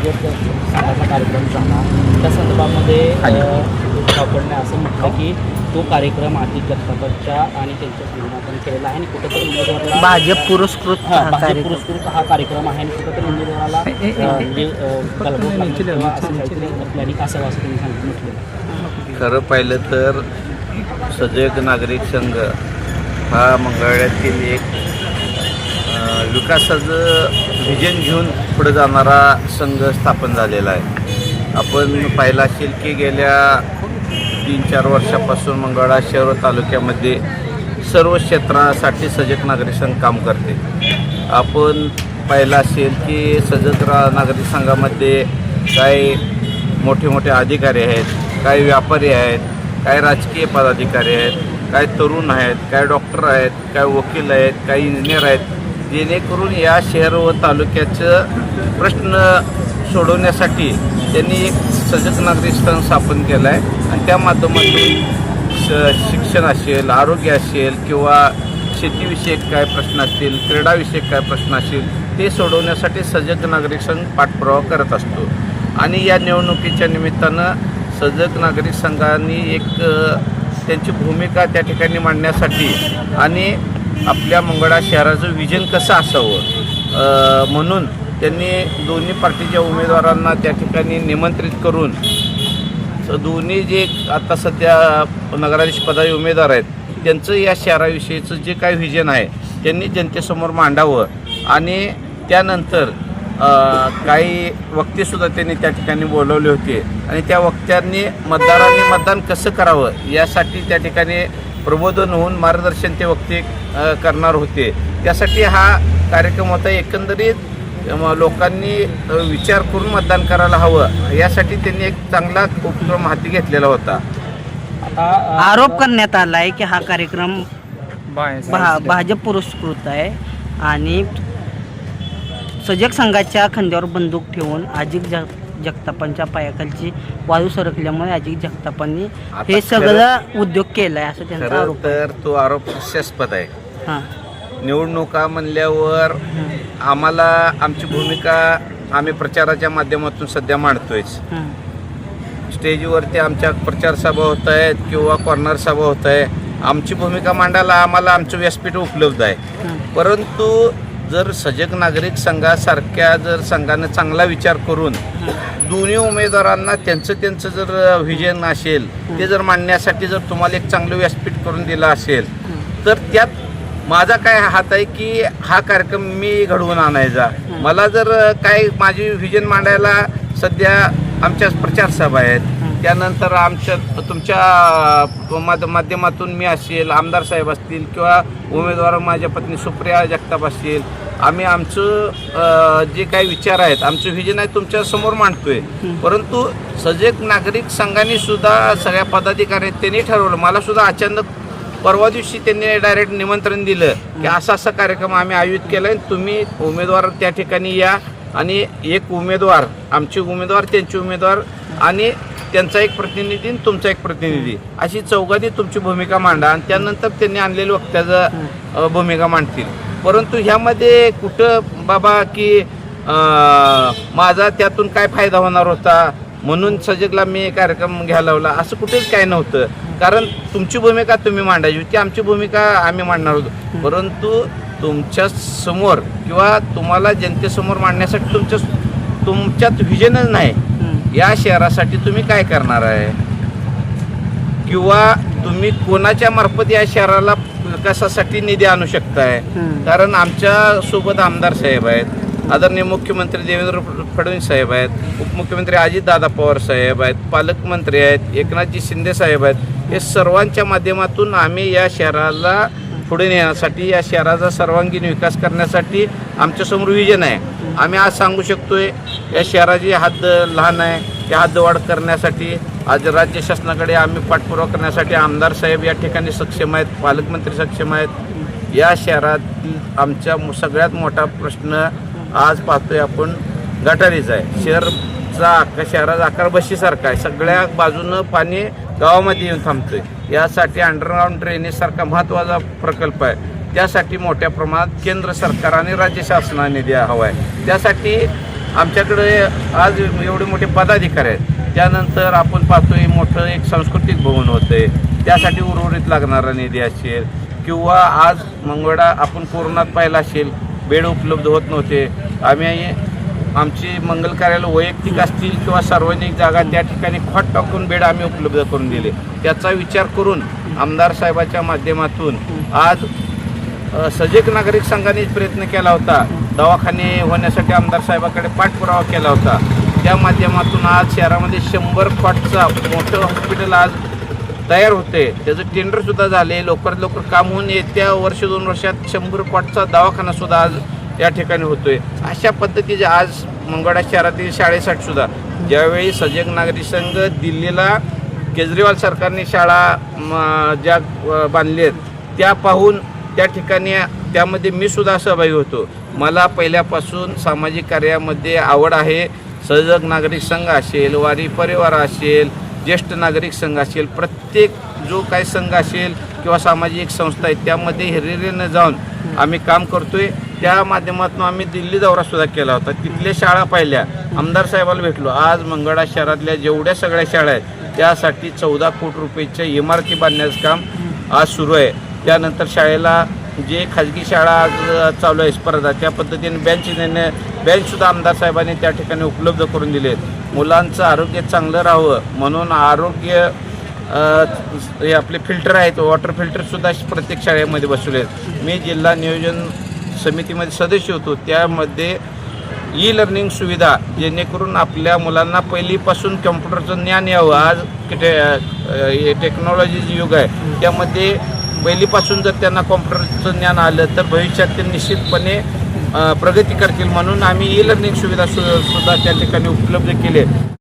सगळ्यात संघाचा कार्यक्रम झाला त्या संदर्भामध्ये सापडणे असं म्हटलं की तो कार्यक्रम आधी जगतापच्या आणि त्यांच्या संघटनातून केलेला आहे आणि कुठेतरी उमेदवाराला भाजप पुरस्कृत भाजप कार्यक्रम. पुरस्कृत हा कार्यक्रम आहे आणि कुठेतरी उमेदवाराला अ, म्हणजे असं काहीतरी प्लॅनिंग असावं असं तुम्ही सांगितलं म्हटलेलं खरं पाहिलं तर सजग नागरिक संघ हा मंगळ्यातील एक विकासाचं व्हिजन घेऊन पुढे जाणारा संघ स्थापन झालेला आहे. आपण पाहिलं असेल की गेल्या तीन चार वर्षापासून मंगळा शहर तालुक्यामध्ये सर्व क्षेत्रासाठी सजग नागरिक संघ काम करते. आपण पाहिलं असेल की सजग नागरिक संघामध्ये काही मोठे मोठे अधिकारी आहेत काही व्यापारी आहेत काही राजकीय पदाधिकारी आहेत काही तरुण आहेत काही डॉक्टर आहेत काही वकील आहेत काही इंजिनियर आहेत. जेणेकरून या शहर व तालुक्याचं प्रश्न सोडवण्यासाठी त्यांनी एक सजग नागरिक संघ स्थापन केलं आहे आणि त्या माध्यमातून शिक्षण असेल आरोग्य असेल किंवा शेतीविषयक काय प्रश्न असतील क्रीडाविषयक काय प्रश्न असतील ते सोडवण्यासाठी सजग नागरिक संघ पाठपुरावा करत असतो. आणि या निवडणुकीच्या निमित्तानं सजग नागरिक संघांनी एक त्यांची भूमिका त्या ठिकाणी मांडण्यासाठी आणि आपल्या मंगळा शहराचं विजन कसं असावं? म्हणून त्यांनी दोन्ही पार्टीच्या उमेदवारांना त्या ठिकाणी निमंत्रित करून दोन्ही जे आता सध्या नगराधीश पदाचे उमेदवार आहेत त्यांचं या शहराविषयीचं जे काही व्हिजन आहे त्यांनी जनतेसमोर मांडावं. आणि त्यानंतर काही वक्तेसुद्धा त्यांनी त्या ठिकाणी बोलवले होते. आणि त्या वक्त्यांनी मतदारांनी मतदान कसं करावं यासाठी त्या ठिकाणी प्रबोधन होऊन मार्गदर्शन ते वक्ते करणार होते. त्यासाठी हा कार्यक्रम होता. एकंदरीत लोकांनी विचार करून मतदान करायला हवं. यासाठी त्यांनी एक चांगला उपक्रम हाती घेतलेला होता. आरोप करण्यात आला आहे की हा कार्यक्रम भा- भाजप पुरस्कृत आहे आणि सजग संघाच्या खांद्यावर बंदूक ठेवून अजित जग जगतापांच्या पायाखालची वाळू सरकल्यामुळे अजित जगतापांनी हे सगळं उद्योग केलाय असं त्यांचा खरं आरोप आहे. तर तो आरोप हास्यास्पद आहे. हां. निवडणुका म्हणल्यावर आम्हाला आमची भूमिका आम्ही प्रचाराच्या माध्यमातून सध्या मांडतोयच. हां स्टेजवरती आमच्या प्रचार सभा होत आहेत किंवा कॉर्नर सभा होत आहे. आमची भूमिका मांडायला आम्हाला आमचं व्यासपीठ उपलब्ध आहे. हां परंतु जर सजग नागरिक संघासारख्या जर संघानं चांगला विचार करून दोन्ही उमेदवारांना त्यांचं त्यांचं जर व्हिजन असेल ते जर मांडण्यासाठी जर तुम्हाला एक चांगलं व्यासपीठ करून दिलं असेल तर त्यात माझा काय हात आहे की हा कार्यक्रम मी घडवून आणायचा. मला जर काय माझी व्हिजन मांडायला सध्या आमच्या प्रचारसभा आहेत त्यानंतर आमच्या तुमच्या माध- माध्यमातून मी असेल आमदार साहेब असतील किंवा उमेदवार माझ्या पत्नी सुप्रिया जगताप असतील आम्ही आमचं जे काही विचार आहेत आमचं व्हिजन आहे तुमच्यासमोर मांडतोय. परंतु सजग नागरिक संघाने सुद्धा सगळ्या पदाधिकारी आहेत, त्यांनी ठरवलं. मला सुद्धा अचानक परवा दिवशी त्यांनी डायरेक्ट निमंत्रण दिलं की असा असा कार्यक्रम आम्ही आयोजित केला आहे तुम्ही उमेदवार त्या ठिकाणी या आणि एक उमेदवार आमचे उमेदवार त्यांचे उमेदवार आणि त्यांचा एक प्रतिनिधी आणि तुमचा एक प्रतिनिधी. अशी चौघांनी तुमची भूमिका मांडा आणि त्यानंतर त्यांनी आणलेलं वक्त्याचं भूमिका मांडतील. परंतु ह्यामध्ये कुठं बाबा की माझा त्यातून काय फायदा होणार होता? म्हणून सजगला मी कार्यक्रम घ्यायला लावला. असं कुठेच काय नव्हतं. कारण तुमची भूमिका तुम्ही मांडायची होती आमची भूमिका आम्ही मांडणार होतो. परंतु तुमच्यासमोर किंवा तुम्हाला जनतेसमोर मांडण्यासाठी तुमच्या तुमच्यात व्हिजनच नाही. या शहरासाठी तुम्ही काय करणार आहे? किंवा तुम्ही कोणाच्या मार्फत या शहराला विकासासाठी निधी आणू शकताय. कारण आमच्यासोबत आमदार साहेब आहेत आदरणीय मुख्यमंत्री देवेंद्र फडणवीस साहेब आहेत उपमुख्यमंत्री अजितदादा पवार साहेब आहेत पालकमंत्री आहेत एकनाथजी शिंदे साहेब आहेत. हे सर्वांच्या माध्यमातून आम्ही या शहराला पुढे नेण्यासाठी या शहराचा सर्वांगीण विकास करण्यासाठी आमच्यासमोर विजन आहे. आम्ही आज सांगू शकतोय या शहराची हद्द लहान आहे. त्या हद्दवाढ करण्यासाठी आज राज्य शासनाकडे आम्ही पाठपुरावा करण्यासाठी आमदार साहेब या ठिकाणी सक्षम आहेत पालकमंत्री सक्षम आहेत. या शहरातील आमच्या सगळ्यात मोठा प्रश्न आज पाहतोय आपण गटारीचा आहे. शहरचा आकार शहराचा आकार बशीसारखा आहे. सगळ्या बाजूनं पाणी गावामध्ये येऊन थांबतोय. यासाठी अंडरग्राऊंड ड्रेनेजसारखा महत्त्वाचा प्रकल्प आहे. त्यासाठी मोठ्या प्रमाणात केंद्र सरकार आणि राज्य शासनाने द्या हवा आहे. त्यासाठी आमच्याकडे आज एवढे मोठे पदाधिकारी आहेत. त्यानंतर आपण पाहतोय मोठं एक सांस्कृतिक भवन होतंय. त्यासाठी उर्वरित लागणारा निधी असेल किंवा आज मंगळा आपण कोरोनात पाहिला असेल बेड उपलब्ध होत नव्हते. आम्ही आमची मंगल कार्यालय वैयक्तिक असतील किंवा सार्वजनिक जागा त्या ठिकाणी खॉट टाकून बेड आम्ही उपलब्ध करून दिले. त्याचा विचार करून आमदार साहेबाच्या माध्यमातून आज सजग नागरिक संघाने प्रयत्न केला होता. दवाखाने होण्यासाठी आमदार साहेबाकडे पाठपुरावा केला होता. त्या माध्यमातून आज शहरामध्ये शंभर कॉटचा मोठं हॉस्पिटल आज तयार होते त्याचं टेंडरसुद्धा झाले लवकरात लवकर काम होऊन येत्या वर्ष दोन वर्षात शंभर कॉटचा दवाखानासुद्धा आज या ठिकाणी होतोय. अशा पद्धतीचे आज मंगळा शहरातील शाळेसाठीसुद्धा ज्यावेळी सजग नागरिक संघ दिल्लीला केजरीवाल सरकारने शाळा म, ज्या बांधली आहेत त्या पाहून त्या ठिकाणी त्यामध्ये मी सुद्धा सहभागी होतो. मला पहिल्यापासून सामाजिक कार्यामध्ये आवड आहे. सजग नागरिक संघ असेल वारी परिवार असेल ज्येष्ठ नागरिक संघ असेल प्रत्येक जो काही संघ असेल किंवा सामाजिक संस्था आहेत त्यामध्ये हिरिरीनं जाऊन आम्ही काम करतोय. त्या माध्यमातून आम्ही दिल्ली दौरासुद्धा केला होता. तिथल्या शाळा पाहिल्या. आमदार साहेबाला भेटलो. आज मंगळा शहरातल्या जेवढ्या सगळ्या शाळा आहेत त्यासाठी चौदा कोटी रुपयेच्या इमारती बांधण्याचं काम आज सुरू आहे. त्यानंतर शाळेला जे खाजगी शाळा आज चालू आहे स्पर्धा त्या पद्धतीने बँच देणे बँचसुद्धा आमदार साहेबांनी त्या ठिकाणी उपलब्ध करून दिले आहेत. मुलांचं आरोग्य चांगलं राहावं म्हणून आरोग्य हे आपले फिल्टर आहेत वॉटर फिल्टरसुद्धा प्रत्येक शाळेमध्ये बसवले आहेत. मी जिल्हा नियोजन समितीमध्ये सदस्य होतो त्यामध्ये ई लर्निंग सुविधा जेणेकरून आपल्या मुलांना पहिलीपासून कम्प्युटरचं ज्ञान यावं. आज टे टेक्नॉलॉजीचं युग आहे त्यामध्ये पहिलीपासून जर त्यांना कॉम्प्युटरचं ज्ञान आलं तर भविष्यात ते निश्चितपणे प्रगती करतील म्हणून आम्ही ई लर्निंग सुविधा सु सुद्धा त्या ठिकाणी उपलब्ध केली